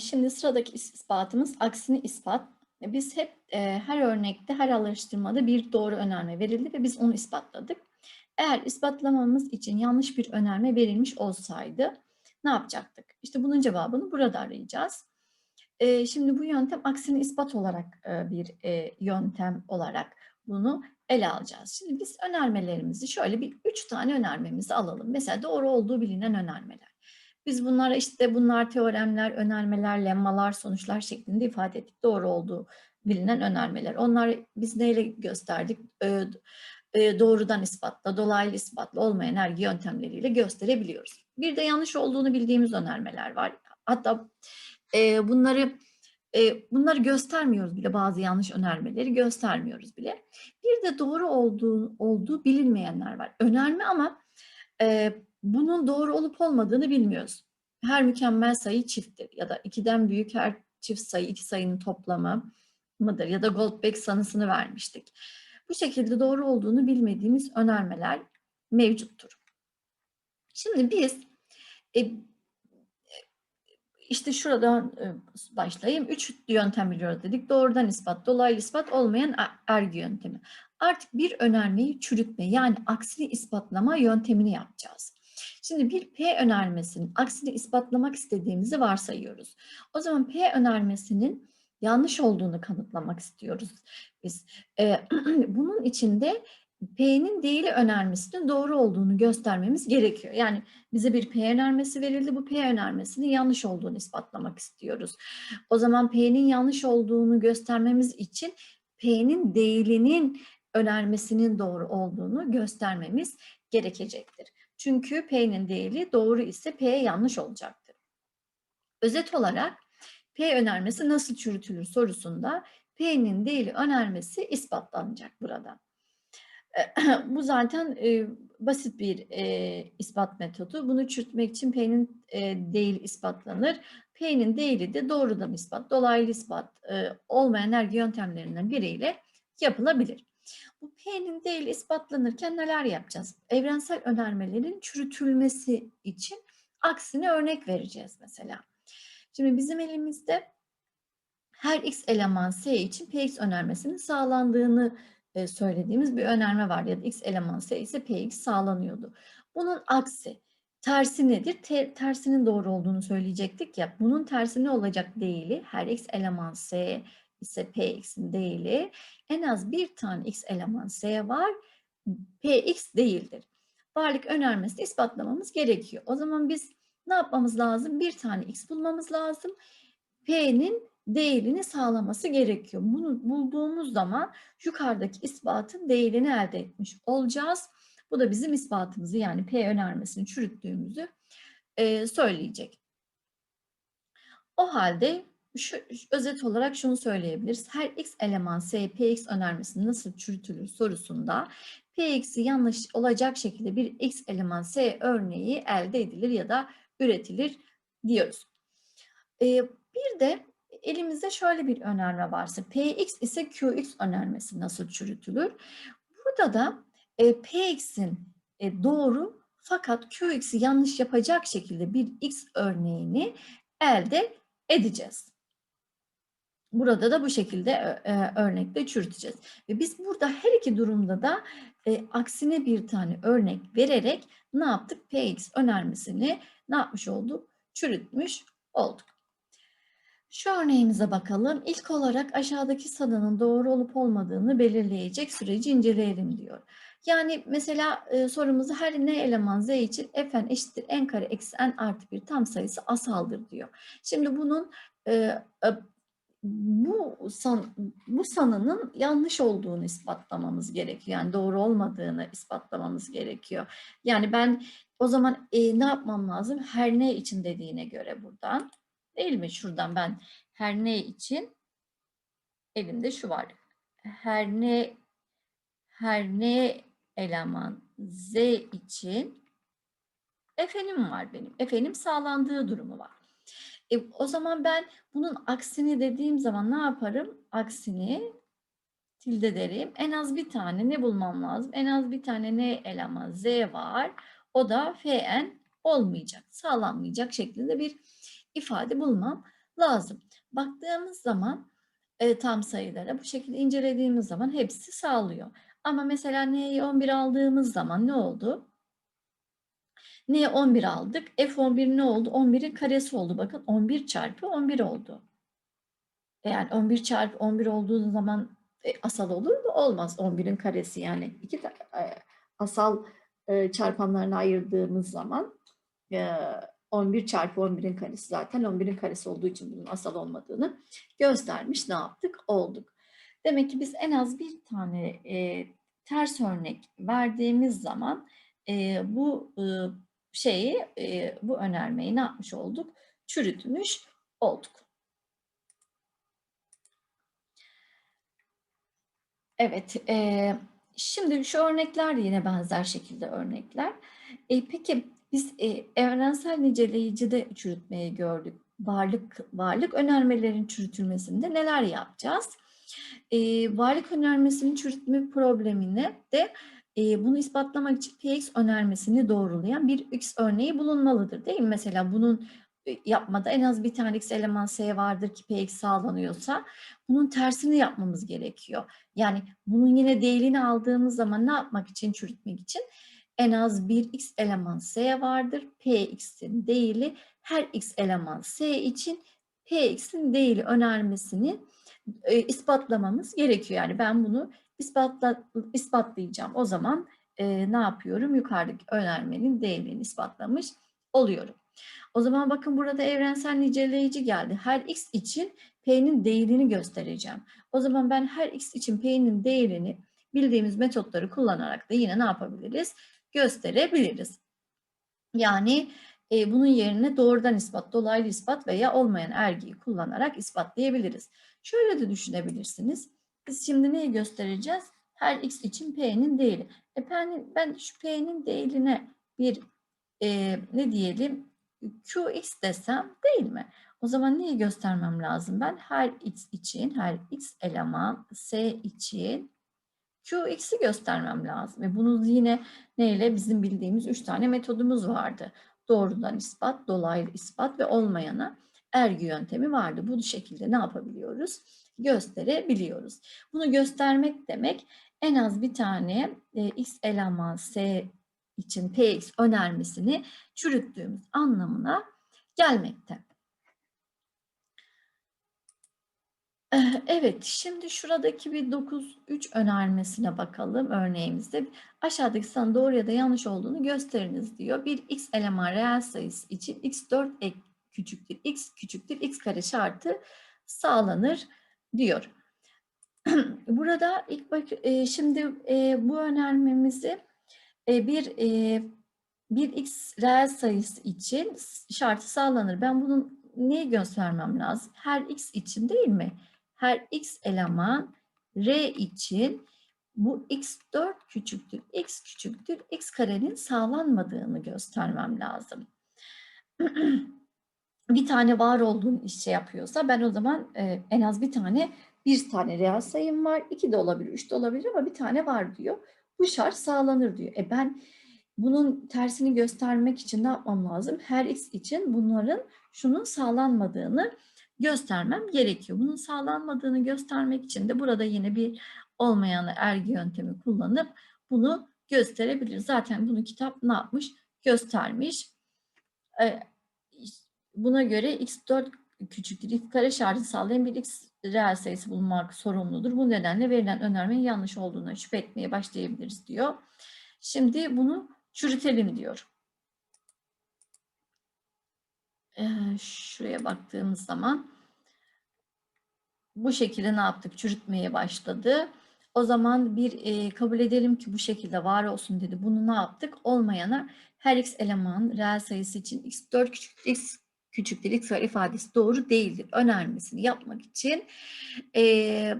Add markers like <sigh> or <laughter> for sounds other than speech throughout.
şimdi sıradaki ispatımız aksini ispat. E, Biz hep e, her örnekte, her alıştırmada bir doğru önerme verildi ve biz onu ispatladık. Eğer ispatlamamız için yanlış bir önerme verilmiş olsaydı ne yapacaktık? İşte bunun cevabını burada arayacağız. E, şimdi bu yöntem aksini ispat olarak bir yöntem olarak bunu ele alacağız. Şimdi biz önermelerimizi şöyle bir üç tane önermemizi alalım. Mesela doğru olduğu bilinen önermeler. Biz bunlara işte bunlar teoremler, önermeler, lemmalar, sonuçlar şeklinde ifade ettik. Doğru olduğu bilinen önermeler. Onlar biz neyle gösterdik? Doğrudan ispatla, dolaylı ispatla olmayan her yöntemleriyle gösterebiliyoruz. Bir de yanlış olduğunu bildiğimiz önermeler var. Hatta e, bunları e, bunları göstermiyoruz bile bazı yanlış önermeleri göstermiyoruz bile. Bir de doğru olduğu, olduğu bilinmeyenler var. Önerme ama e, bunun doğru olup olmadığını bilmiyoruz. Her mükemmel sayı çifttir ya da ikiden büyük her çift sayı iki sayının toplamı mıdır ya da Goldbeck sanısını vermiştik. Bu şekilde doğru olduğunu bilmediğimiz önermeler mevcuttur. Şimdi biz e, işte şuradan e, başlayayım. Üç yöntem biliyoruz dedik. Doğrudan ispat, dolaylı ispat olmayan ergi yöntemi. Artık bir önermeyi çürütme yani aksini ispatlama yöntemini yapacağız. Şimdi bir P önermesinin aksini ispatlamak istediğimizi varsayıyoruz. O zaman P önermesinin yanlış olduğunu kanıtlamak istiyoruz biz. Ee, <clears throat> bunun için de P'nin değili önermesinin doğru olduğunu göstermemiz gerekiyor. Yani bize bir P önermesi verildi. Bu P önermesinin yanlış olduğunu ispatlamak istiyoruz. O zaman P'nin yanlış olduğunu göstermemiz için P'nin değilinin önermesinin doğru olduğunu göstermemiz gerekecektir. Çünkü P'nin değili doğru ise P yanlış olacaktır. Özet olarak P önermesi nasıl çürütülür sorusunda P'nin değili önermesi ispatlanacak burada. <clears throat> Bu zaten e, basit bir e, ispat metodu. Bunu çürütmek için P'nin e, değili ispatlanır. P'nin değili de doğrudan ispat, dolaylı ispat e, olmayan ergi yöntemlerinden biriyle yapılabilir. Bu P'nin değili ispatlanırken neler yapacağız? Evrensel önermelerin çürütülmesi için aksine örnek vereceğiz mesela. Şimdi bizim elimizde her x eleman S için Px önermesinin sağlandığını e, söylediğimiz bir önerme var ya da x eleman S ise Px sağlanıyordu. Bunun aksi tersi nedir? Te, tersinin doğru olduğunu söyleyecektik ya. Bunun tersi ne olacak değili? Her x eleman S ise Px'in değili en az bir tane x eleman S var. Px değildir. Varlık önermesini ispatlamamız gerekiyor. O zaman biz ne yapmamız lazım? Bir tane x bulmamız lazım. P'nin değerini sağlaması gerekiyor. Bunu bulduğumuz zaman yukarıdaki ispatın değerini elde etmiş olacağız. Bu da bizim ispatımızı yani P önermesini çürüttüğümüzü e, söyleyecek. O halde şu, özet olarak şunu söyleyebiliriz. Her x eleman S, Px önermesi nasıl çürütülür sorusunda Px'i yanlış olacak şekilde bir x eleman S örneği elde edilir ya da üretilir diyoruz. Ee, bir de elimizde şöyle bir önerme varsa Px ise Qx önermesi nasıl çürütülür? Burada da e, Px'in e, doğru fakat Qx'i yanlış yapacak şekilde bir x örneğini elde edeceğiz. Burada da bu şekilde e, örnekle çürüteceğiz. Ve biz burada her iki durumda da e, aksine bir tane örnek vererek ne yaptık? Px önermesini ne yapmış olduk? Çürütmüş olduk. Şu örneğimize bakalım. İlk olarak aşağıdaki sanının doğru olup olmadığını belirleyecek süreci inceleyelim diyor. Yani mesela e, sorumuzu her ne eleman z için fn eşittir n kare eksi n artı bir tam sayısı asaldır diyor. Şimdi bunun e, e, bu san, bu sanının yanlış olduğunu ispatlamamız gerekiyor. Yani doğru olmadığını ispatlamamız gerekiyor. Yani ben o zaman e, ne yapmam lazım? Her ne için dediğine göre buradan değil mi? Şuradan ben her ne için elimde şu var. Her ne her ne eleman z için efendim var benim. Efendim sağlandığı durumu var. E, o zaman ben bunun aksini dediğim zaman ne yaparım? Aksini tilde derim. En az bir tane ne bulmam lazım? En az bir tane ne eleman z var. O da fn olmayacak, sağlanmayacak şeklinde bir ifade bulmam lazım. Baktığımız zaman e, tam sayılara bu şekilde incelediğimiz zaman hepsi sağlıyor. Ama mesela n'yi 11 aldığımız zaman ne oldu? N'ye 11 aldık. F11 ne oldu? 11'in karesi oldu. Bakın 11 çarpı 11 oldu. Yani 11 çarpı 11 olduğu zaman e, asal olur mu? Olmaz. 11'in karesi yani iki e, asal e, çarpanlarına ayırdığımız zaman e, 11 çarpı 11'in karesi zaten 11'in karesi olduğu için bunun asal olmadığını göstermiş. Ne yaptık? Olduk. Demek ki biz en az bir tane e, ters örnek verdiğimiz zaman e, bu e, şeyi, e, bu önermeyi ne yapmış olduk? Çürütmüş olduk. Evet, e, şimdi şu örnekler de yine benzer şekilde örnekler. E, peki biz e, evrensel niceleyicide çürütmeyi gördük. Varlık varlık önermelerin çürütülmesinde neler yapacağız? E, varlık önermesinin çürütme problemine de e, bunu ispatlamak için Px önermesini doğrulayan bir X örneği bulunmalıdır değil mi? Mesela bunun e, yapmada en az bir tane X eleman S vardır ki Px sağlanıyorsa bunun tersini yapmamız gerekiyor. Yani bunun yine değilini aldığımız zaman ne yapmak için çürütmek için en az bir x eleman s vardır. px'in değili her x eleman s için px'in değili önermesini e, ispatlamamız gerekiyor. Yani ben bunu ispatla, ispatlayacağım. O zaman e, ne yapıyorum? Yukarıdaki önermenin değerini ispatlamış oluyorum. O zaman bakın burada evrensel niceleyici geldi. Her x için p'nin değerini göstereceğim. O zaman ben her x için p'nin değerini bildiğimiz metotları kullanarak da yine ne yapabiliriz? Gösterebiliriz. Yani e, bunun yerine doğrudan ispat, dolaylı ispat veya olmayan ergiyi kullanarak ispatlayabiliriz. Şöyle de düşünebilirsiniz. Biz şimdi neyi göstereceğiz? Her x için p'nin değeri. E ben, şu p'nin değerine bir e, ne diyelim qx desem değil mi? O zaman neyi göstermem lazım? Ben her x için, her x eleman s için qx'i göstermem lazım. Ve bunu yine neyle? Bizim bildiğimiz üç tane metodumuz vardı. Doğrudan ispat, dolaylı ispat ve olmayana ergi yöntemi vardı. Bu şekilde ne yapabiliyoruz? Gösterebiliyoruz. Bunu göstermek demek en az bir tane e, x eleman s için px önermesini çürüttüğümüz anlamına gelmekte. Eh, Evet, şimdi şuradaki bir 9-3 önermesine bakalım örneğimizde. Aşağıdaki sana doğru ya da yanlış olduğunu gösteriniz diyor. Bir x eleman reel sayısı için x4 ek küçüktür, x küçüktür, x kare şartı sağlanır diyor. <clears throat> Burada ilk bak, e, şimdi e, bu önermemizi e, bir e, bir x reel sayısı için şartı sağlanır. Ben bunun neyi göstermem lazım? Her x için değil mi? Her x eleman r için bu x4 küçüktür, x küçüktür, x karenin sağlanmadığını göstermem lazım. <clears throat> bir tane var olduğunu şey yapıyorsa ben o zaman e, en az bir tane bir tane reel sayım var. iki de olabilir, üç de olabilir ama bir tane var diyor. Bu şart sağlanır diyor. E ben bunun tersini göstermek için ne yapmam lazım? Her x için bunların şunun sağlanmadığını göstermem gerekiyor. Bunun sağlanmadığını göstermek için de burada yine bir olmayanı ergi yöntemi kullanıp bunu gösterebilir. Zaten bunu kitap ne yapmış? Göstermiş. E, Buna göre x4 küçüktür. x kare şartı sağlayan bir x reel sayısı bulunmak sorumludur. Bu nedenle verilen önermenin yanlış olduğuna şüphe etmeye başlayabiliriz diyor. Şimdi bunu çürütelim diyor. Ee, şuraya baktığımız zaman bu şekilde ne yaptık? Çürütmeye başladı. O zaman bir e, kabul edelim ki bu şekilde var olsun dedi. Bunu ne yaptık? Olmayana her x eleman reel sayısı için x4 küçük x küçüktür x var ifadesi doğru değildir önermesini yapmak için e,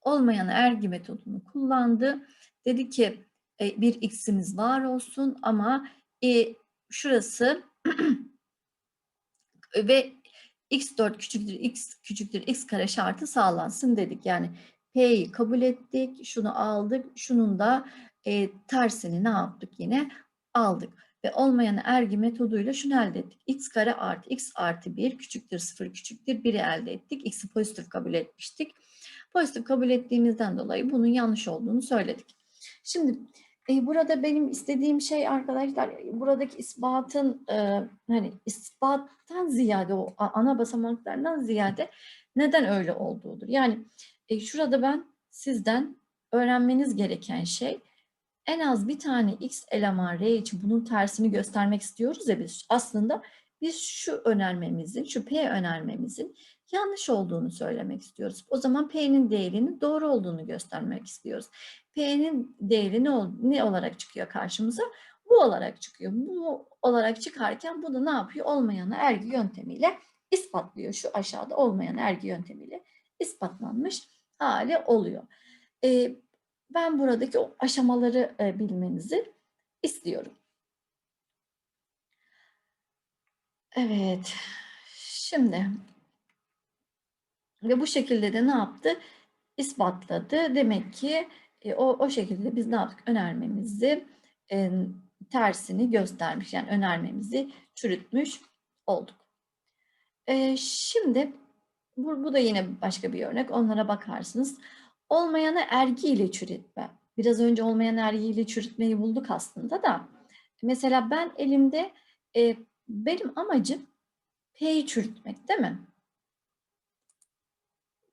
olmayan ergi metodunu kullandı. Dedi ki e, bir x'imiz var olsun ama e, şurası <clears throat> ve x4 küçüktür x küçüktür x kare şartı sağlansın dedik. Yani p'yi kabul ettik, şunu aldık, şunun da e, tersini ne yaptık yine aldık. Ve olmayan ergi metoduyla şunu elde ettik. x kare artı x artı 1 küçüktür 0 küçüktür 1'i elde ettik. x'i pozitif kabul etmiştik. Pozitif kabul ettiğimizden dolayı bunun yanlış olduğunu söyledik. Şimdi e, burada benim istediğim şey arkadaşlar buradaki ispatın e, hani ispattan ziyade o ana basamaklardan ziyade neden öyle olduğudur. Yani e, şurada ben sizden öğrenmeniz gereken şey en az bir tane x eleman r için bunun tersini göstermek istiyoruz ya biz. Aslında biz şu önermemizin, şu p önermemizin yanlış olduğunu söylemek istiyoruz. O zaman p'nin değerinin doğru olduğunu göstermek istiyoruz. P'nin değeri ne, ne olarak çıkıyor karşımıza? Bu olarak çıkıyor. Bu olarak çıkarken bu da ne yapıyor? Olmayanı ergi yöntemiyle ispatlıyor. Şu aşağıda olmayan ergi yöntemiyle ispatlanmış hali oluyor. Ee, ben buradaki o aşamaları e, bilmenizi istiyorum. Evet. Şimdi ve bu şekilde de ne yaptı? İspatladı. Demek ki e, o, o şekilde biz ne yaptık? Önermemizi e, tersini göstermiş. Yani önermemizi çürütmüş olduk. E, şimdi bu, bu da yine başka bir örnek. Onlara bakarsınız. Olmayanı ergi ile çürütme. Biraz önce olmayan ergi ile çürütmeyi bulduk aslında da. Mesela ben elimde e, benim amacım P'yi çürütmek değil mi?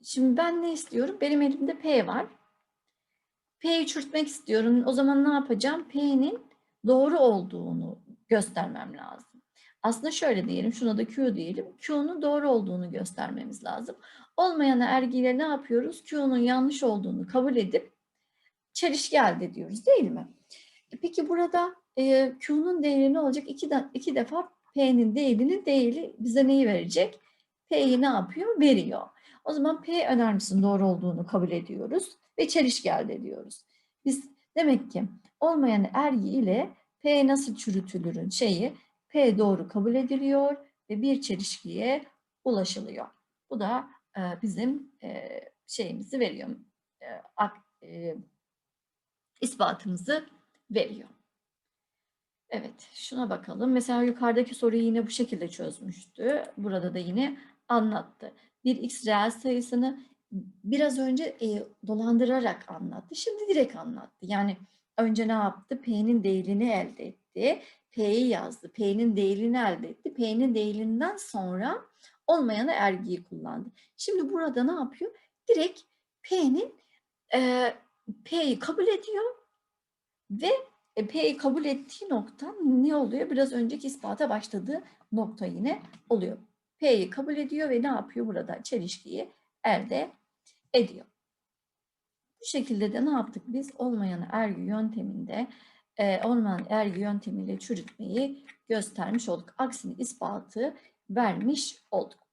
Şimdi ben ne istiyorum? Benim elimde P var. P'yi çürütmek istiyorum. O zaman ne yapacağım? P'nin doğru olduğunu göstermem lazım. Aslında şöyle diyelim, şuna da Q diyelim. Q'nun doğru olduğunu göstermemiz lazım. Olmayan ergiyle ne yapıyoruz? Q'nun yanlış olduğunu kabul edip çelişki elde ediyoruz değil mi? E Peki burada e, Q'nun değeri ne olacak? İki, de, iki defa P'nin değerinin değeri bize neyi verecek? P'yi ne yapıyor? Veriyor. O zaman P önermesinin doğru olduğunu kabul ediyoruz ve çelişki elde ediyoruz. Biz demek ki olmayan ergi ile P nasıl çürütülürün şeyi P doğru kabul ediliyor ve bir çelişkiye ulaşılıyor. Bu da e, bizim e, şeyimizi veriyor. E, ak, e, ispatımızı veriyor. Evet, şuna bakalım. Mesela yukarıdaki soruyu yine bu şekilde çözmüştü. Burada da yine anlattı. Bir x reel sayısını biraz önce e, dolandırarak anlattı. Şimdi direkt anlattı. Yani önce ne yaptı? P'nin değerini elde etti. P'yi yazdı. P'nin değerini elde etti. P'nin değerinden sonra olmayanı ergiyi kullandı. Şimdi burada ne yapıyor? Direkt P'nin e, P'yi kabul ediyor ve e, P'yi kabul ettiği nokta ne oluyor? Biraz önceki ispata başladığı nokta yine oluyor. P'yi kabul ediyor ve ne yapıyor burada? Çelişkiyi elde ediyor. Bu şekilde de ne yaptık biz? Olmayan ergi yönteminde e, olmayan ergi yöntemiyle çürütmeyi göstermiş olduk. Aksini ispatı vermiş olduk.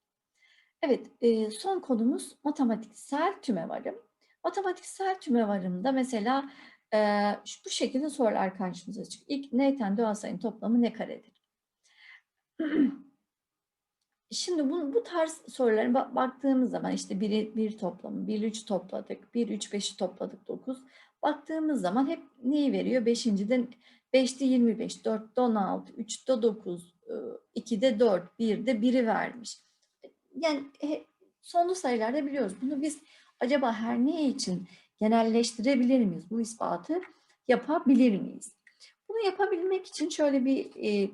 Evet, e, son konumuz matematiksel tümevarım. Matematiksel tümevarımda mesela e, bu şekilde sorular karşımıza çıkıyor. İlk neyten doğal sayının toplamı ne karedir? <clears throat> Şimdi bu, bu tarz sorulara ba- baktığımız zaman işte 1, 1 toplamı, 1, 3 topladık, 1, 3, 5'i topladık 9. Baktığımız zaman hep neyi veriyor? 5.de 5'te 25, 4'te 16, 3'te 9, 2'de 4, 1'de 1'i vermiş. Yani sonlu sayılarda biliyoruz. Bunu biz acaba her ne için genelleştirebilir miyiz? Bu ispatı yapabilir miyiz? Bunu yapabilmek için şöyle bir e,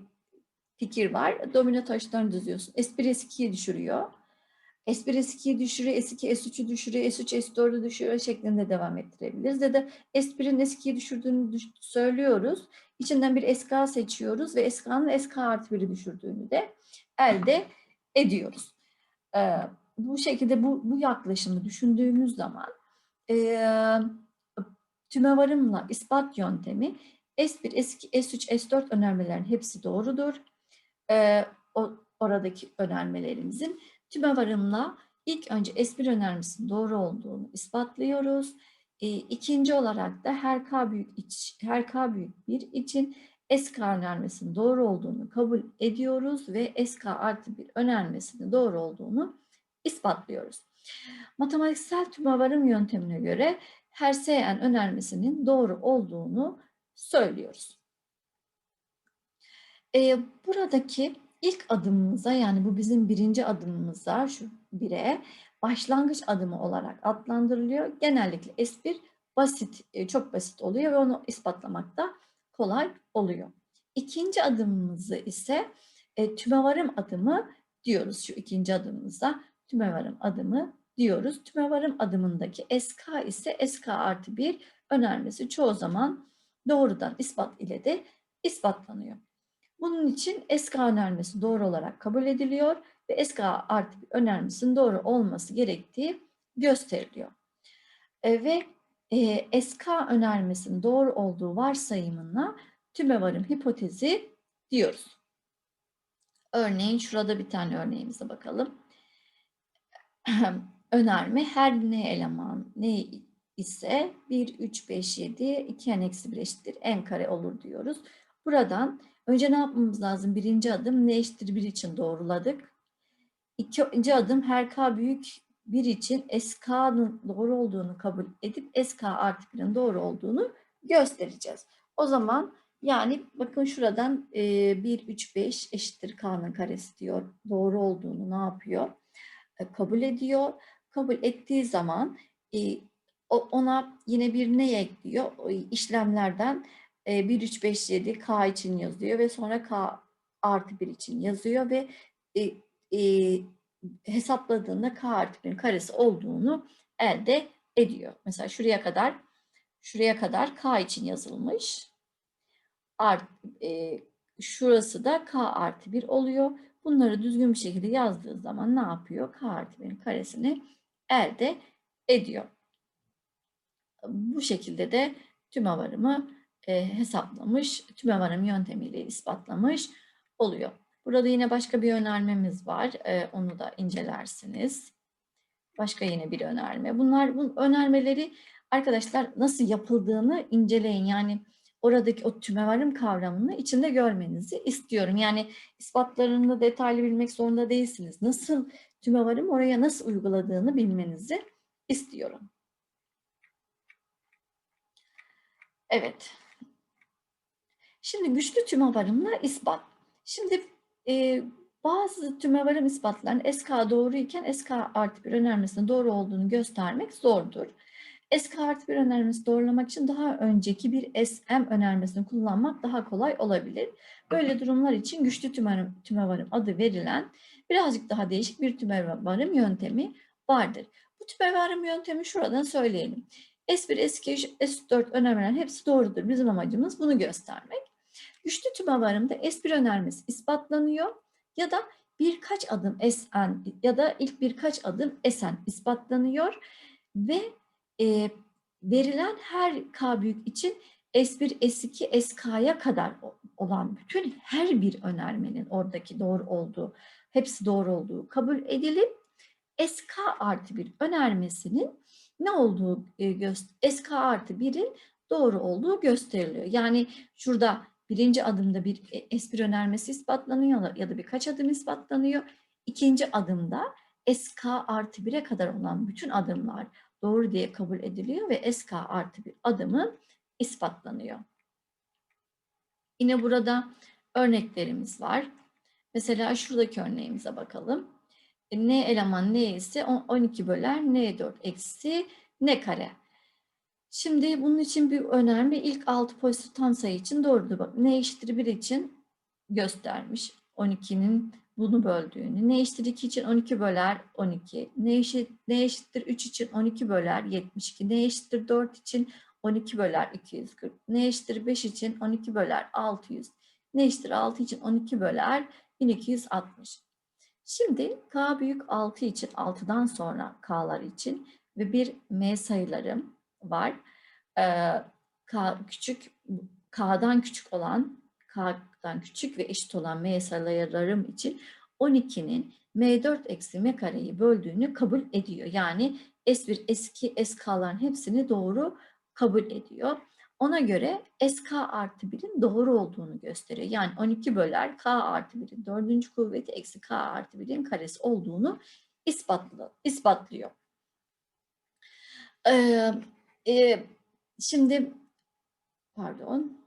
fikir var. Domino taşlarını düzüyorsun. S1 S2'yi düşürüyor. S1 S2'yi düşürüyor, S2 S3'ü düşürüyor, S3 S4'ü düşürüyor şeklinde devam ettirebiliriz. Ya da S1'in S2'yi düşürdüğünü düş- söylüyoruz. İçinden bir SK seçiyoruz ve SK'nın SK artı 1'i düşürdüğünü de elde ediyoruz. Ee, bu şekilde bu, bu yaklaşımı düşündüğümüz zaman ee, tümevarımla ispat yöntemi S1, S2, S3, S4 önermelerin hepsi doğrudur. Ee, o, oradaki önermelerimizin tümevarımla ilk önce S1 önermesinin doğru olduğunu ispatlıyoruz. Ee, ikinci olarak da her K büyük iç, her K büyük bir için SK önermesinin doğru olduğunu kabul ediyoruz ve SK artı bir önermesinin doğru olduğunu ispatlıyoruz. Matematiksel tümevarım yöntemine göre her SN önermesinin doğru olduğunu söylüyoruz. Eee, buradaki ilk adımımıza yani bu bizim birinci adımımıza şu 1'e başlangıç adımı olarak adlandırılıyor. Genellikle S1 basit, eee, çok basit oluyor ve onu ispatlamak da kolay oluyor. İkinci adımımızı ise e, tümevarım adımı diyoruz şu ikinci adımımıza. Tümevarım adımı diyoruz. Tümevarım adımındaki SK ise SK artı 1 önermesi çoğu zaman doğrudan ispat ile de ispatlanıyor. Bunun için SK önermesi doğru olarak kabul ediliyor ve SK artı önermesinin doğru olması gerektiği gösteriliyor. E, ve e, SK önermesinin doğru olduğu varsayımına tümevarım hipotezi diyoruz. Örneğin şurada bir tane örneğimize bakalım. <clears throat> Önerme her ne eleman ne ise 1, 3, 5, 7, 2 n eksi 1 eşittir n kare olur diyoruz. Buradan önce ne yapmamız lazım? Birinci adım ne eşittir 1 için doğruladık. İkinci adım her k büyük 1 için SK'nın doğru olduğunu kabul edip SK artı 1'in doğru olduğunu göstereceğiz. O zaman yani bakın şuradan e, 1, 3, 5 eşittir K'nın karesi diyor. Doğru olduğunu ne yapıyor? E, kabul ediyor. Kabul ettiği zaman e, ona yine bir ne ekliyor? O işlemlerden e, 1, 3, 5, 7 K için yazıyor ve sonra K artı 1 için yazıyor ve e, e, hesapladığında K artı 1'in karesi olduğunu elde ediyor. Mesela şuraya kadar şuraya kadar K için yazılmış art, e, şurası da k artı 1 oluyor. Bunları düzgün bir şekilde yazdığı zaman ne yapıyor? k artı 1'in karesini elde ediyor. Bu şekilde de tümevarımı e, hesaplamış, tümevarım yöntemiyle ispatlamış oluyor. Burada yine başka bir önermemiz var. E, onu da incelersiniz. Başka yine bir önerme. Bunlar bu önermeleri arkadaşlar nasıl yapıldığını inceleyin. Yani oradaki o tümevarım kavramını içinde görmenizi istiyorum. Yani ispatlarını detaylı bilmek zorunda değilsiniz. Nasıl tümevarım oraya nasıl uyguladığını bilmenizi istiyorum. Evet. Şimdi güçlü tümevarımla ispat. Şimdi e, bazı tümevarım ispatların SK doğru iken SK artı bir önermesinin doğru olduğunu göstermek zordur. SK artı bir önermesi doğrulamak için daha önceki bir SM önermesini kullanmak daha kolay olabilir. Böyle durumlar için güçlü tümevarım, tümevarım adı verilen birazcık daha değişik bir tümevarım yöntemi vardır. Bu tümevarım yöntemi şuradan söyleyelim. S1, S2, S4 önermeler hepsi doğrudur. Bizim amacımız bunu göstermek. Güçlü tümevarımda S1 önermesi ispatlanıyor ya da birkaç adım SN ya da ilk birkaç adım SN ispatlanıyor ve e, verilen her K büyük için S1, S2, SK'ya kadar olan bütün her bir önermenin oradaki doğru olduğu, hepsi doğru olduğu kabul edilip SK artı bir önermesinin ne olduğu e, SK artı 1'in doğru olduğu gösteriliyor. Yani şurada birinci adımda bir e, S1 önermesi ispatlanıyor ya da birkaç adım ispatlanıyor. İkinci adımda SK artı 1'e kadar olan bütün adımlar doğru diye kabul ediliyor ve SK artı bir adımı ispatlanıyor. Yine burada örneklerimiz var. Mesela şuradaki örneğimize bakalım. E, n eleman n ise 12 böler n4 eksi n kare. Şimdi bunun için bir önerme ilk 6 pozitif tam sayı için doğrudur. Bak n eşittir 1 için göstermiş. 12'nin bunu böldüğünü. Ne eşittir 2 için 12 böler 12. Ne, eşit, ne eşittir 3 için 12 böler 72. Ne eşittir 4 için 12 böler 240. Ne eşittir 5 için 12 böler 600. Ne eşittir 6 için 12 böler 1260. Şimdi k büyük 6 için 6'dan sonra k'lar için ve bir m sayılarım var. Ee, k küçük k'dan küçük olan k'dan küçük ve eşit olan m sayılarım için 12'nin m4 eksi m kareyi böldüğünü kabul ediyor. Yani S1, S2, SK'ların hepsini doğru kabul ediyor. Ona göre SK artı 1'in doğru olduğunu gösteriyor. Yani 12 böler K artı 1'in dördüncü kuvveti eksi K artı 1'in karesi olduğunu ispatlıyor. Ee, e, şimdi pardon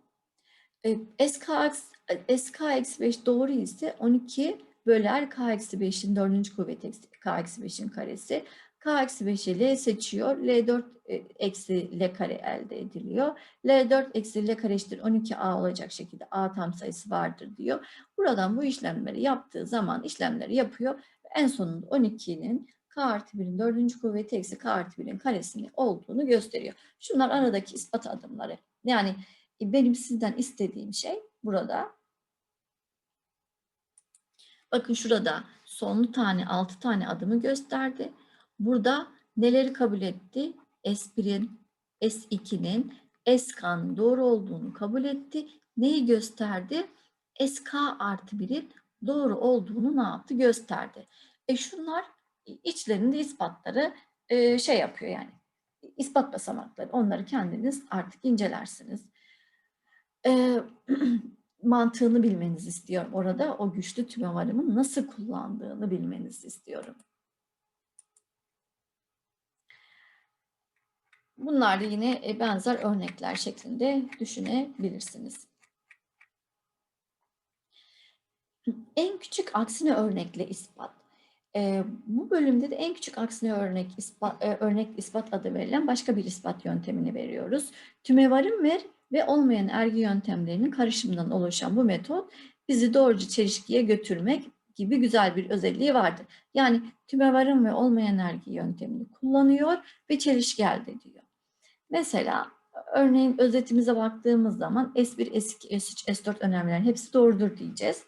E, SK, aks- SK eksi 5 doğru ise 12 böler K eksi 5'in dördüncü kuvveti eksi- K eksi 5'in karesi. K eksi 5'i L seçiyor. L4 e, eksi L kare elde ediliyor. L4 eksi L kare eşittir 12A olacak şekilde A tam sayısı vardır diyor. Buradan bu işlemleri yaptığı zaman işlemleri yapıyor. En sonunda 12'nin K artı 1'in dördüncü kuvveti eksi K artı 1'in karesini olduğunu gösteriyor. Şunlar aradaki ispat adımları. Yani e, benim sizden istediğim şey burada. Bakın şurada sonlu tane 6 tane adımı gösterdi. Burada neleri kabul etti? S1'in, S2'nin, SK'nın doğru olduğunu kabul etti. Neyi gösterdi? SK artı 1'in doğru olduğunu ne yaptı? Gösterdi. E şunlar içlerinde ispatları e, şey yapıyor yani. ispat basamakları. Onları kendiniz artık incelersiniz. E, <clears throat> mantığını bilmenizi istiyorum. Orada o güçlü tümevarımın nasıl kullandığını bilmenizi istiyorum. Bunlar da yine e, benzer örnekler şeklinde düşünebilirsiniz. En küçük aksine örnekle ispat. E, bu bölümde de en küçük aksine örnek ispat, e, örnek ispat adı verilen başka bir ispat yöntemini veriyoruz. Tümevarım ver ve olmayan ergi yöntemlerinin karışımından oluşan bu metot bizi doğrucu çelişkiye götürmek gibi güzel bir özelliği vardır. Yani tümevarım ve olmayan ergi yöntemini kullanıyor ve çelişki elde ediyor. Mesela örneğin özetimize baktığımız zaman S1, S2, S3, S4 önermelerin hepsi doğrudur diyeceğiz.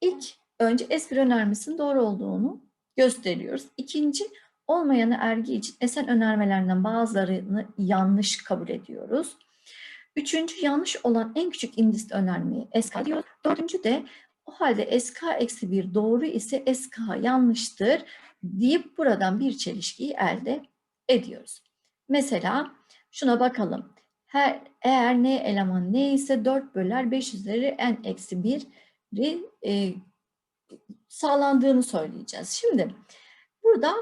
İlk önce S1 önermesinin doğru olduğunu gösteriyoruz. İkinci olmayanı ergi için esen önermelerinden bazılarını yanlış kabul ediyoruz. Üçüncü yanlış olan en küçük indist önermeyi SK diyoruz. Dördüncü de o halde SK eksi 1 doğru ise SK yanlıştır deyip buradan bir çelişkiyi elde ediyoruz. Mesela şuna bakalım. Her, eğer n eleman n ise 4 böler 5 üzeri n eksi 1'i e, sağlandığını söyleyeceğiz. Şimdi burada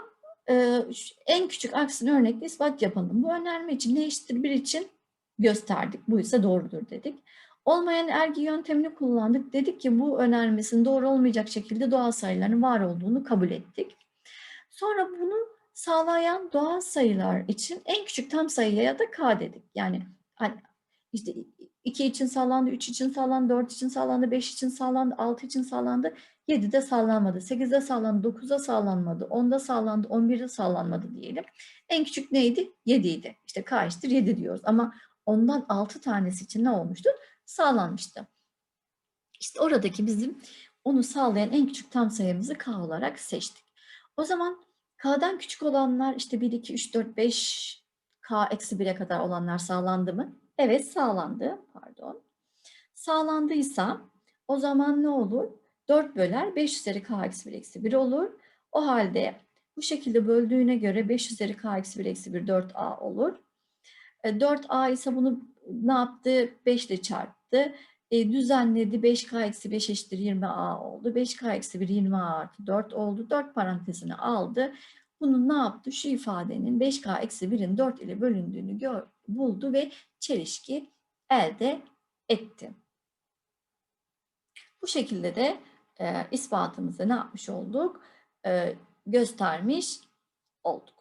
e, en küçük aksini örnekle ispat yapalım. Bu önerme için eşittir 1 için gösterdik. Bu ise doğrudur dedik. Olmayan ergi yöntemini kullandık. Dedik ki bu önermesinin doğru olmayacak şekilde doğal sayıların var olduğunu kabul ettik. Sonra bunu sağlayan doğal sayılar için en küçük tam sayıya ya da k dedik. Yani hani işte 2 için sağlandı, 3 için sağlandı, 4 için sağlandı, 5 için sağlandı, 6 için sağlandı, 7'de sağlanmadı, 8'de sağlandı, 9'da sağlanmadı, 10'da sağlandı, 11'de sağlanmadı diyelim. En küçük neydi? 7 idi. İşte k eşittir 7 diyoruz ama ondan 6 tanesi için ne olmuştu? Sağlanmıştı. İşte oradaki bizim onu sağlayan en küçük tam sayımızı k olarak seçtik. O zaman k'dan küçük olanlar işte 1, 2, 3, 4, 5 k eksi 1'e kadar olanlar sağlandı mı? Evet sağlandı. Pardon. Sağlandıysa o zaman ne olur? 4 böler 5 üzeri k eksi 1 eksi 1 olur. O halde bu şekilde böldüğüne göre 5 üzeri k eksi 1 eksi 1 4a olur. 4a ise bunu ne yaptı? 5 ile çarptı. E, düzenledi. 5k eksi 5 eşittir 20a oldu. 5k eksi 1 20a artı 4 oldu. 4 parantezini aldı. Bunu ne yaptı? Şu ifadenin 5k eksi 1'in 4 ile bölündüğünü gör, buldu ve çelişki elde etti. Bu şekilde de e, ispatımızı ne yapmış olduk? E, göstermiş olduk.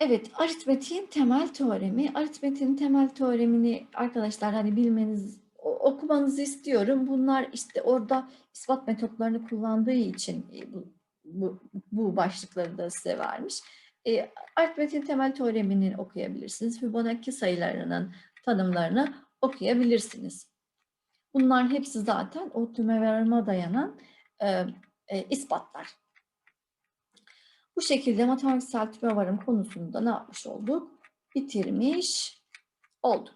Evet, aritmetiğin temel teoremi. Aritmetiğin temel teoremini arkadaşlar hani bilmeniz, okumanızı istiyorum. Bunlar işte orada ispat metotlarını kullandığı için e, bu, bu, bu başlıkları da size vermiş. E, aritmetiğin temel teoremini okuyabilirsiniz. Fibonacci sayılarının tanımlarını okuyabilirsiniz. Bunların hepsi zaten o tümeverime dayanan e, e, ispatlar. Bu şekilde matematiksel tüme varım konusunda ne yapmış olduk? Bitirmiş olduk.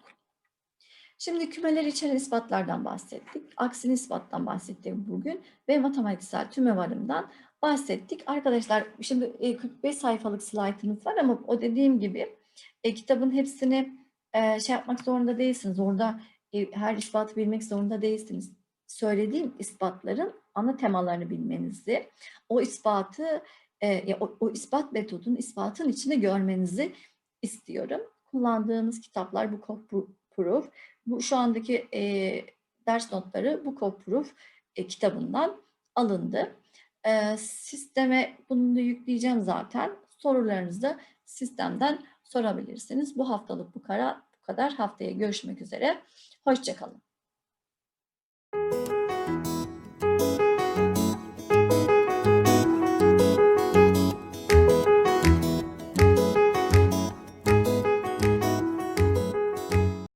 Şimdi kümeler içeren ispatlardan bahsettik. Aksini ispattan bahsettik bugün ve matematiksel tüme varımdan bahsettik. Arkadaşlar şimdi 45 sayfalık slaytımız var ama o dediğim gibi e, kitabın hepsini e, şey yapmak zorunda değilsiniz. Orada e, her ispatı bilmek zorunda değilsiniz. Söylediğim ispatların ana temalarını bilmenizi, o ispatı e, o, o ispat metodunun ispatın içinde görmenizi istiyorum. Kullandığımız kitaplar bu, bu Proof. Bu şu andaki e, ders notları bu Code Proof e, kitabından alındı. E, sisteme bunu da yükleyeceğim zaten. Sorularınızı da sistemden sorabilirsiniz. Bu haftalık bu, kara, bu kadar. Haftaya görüşmek üzere. Hoşçakalın.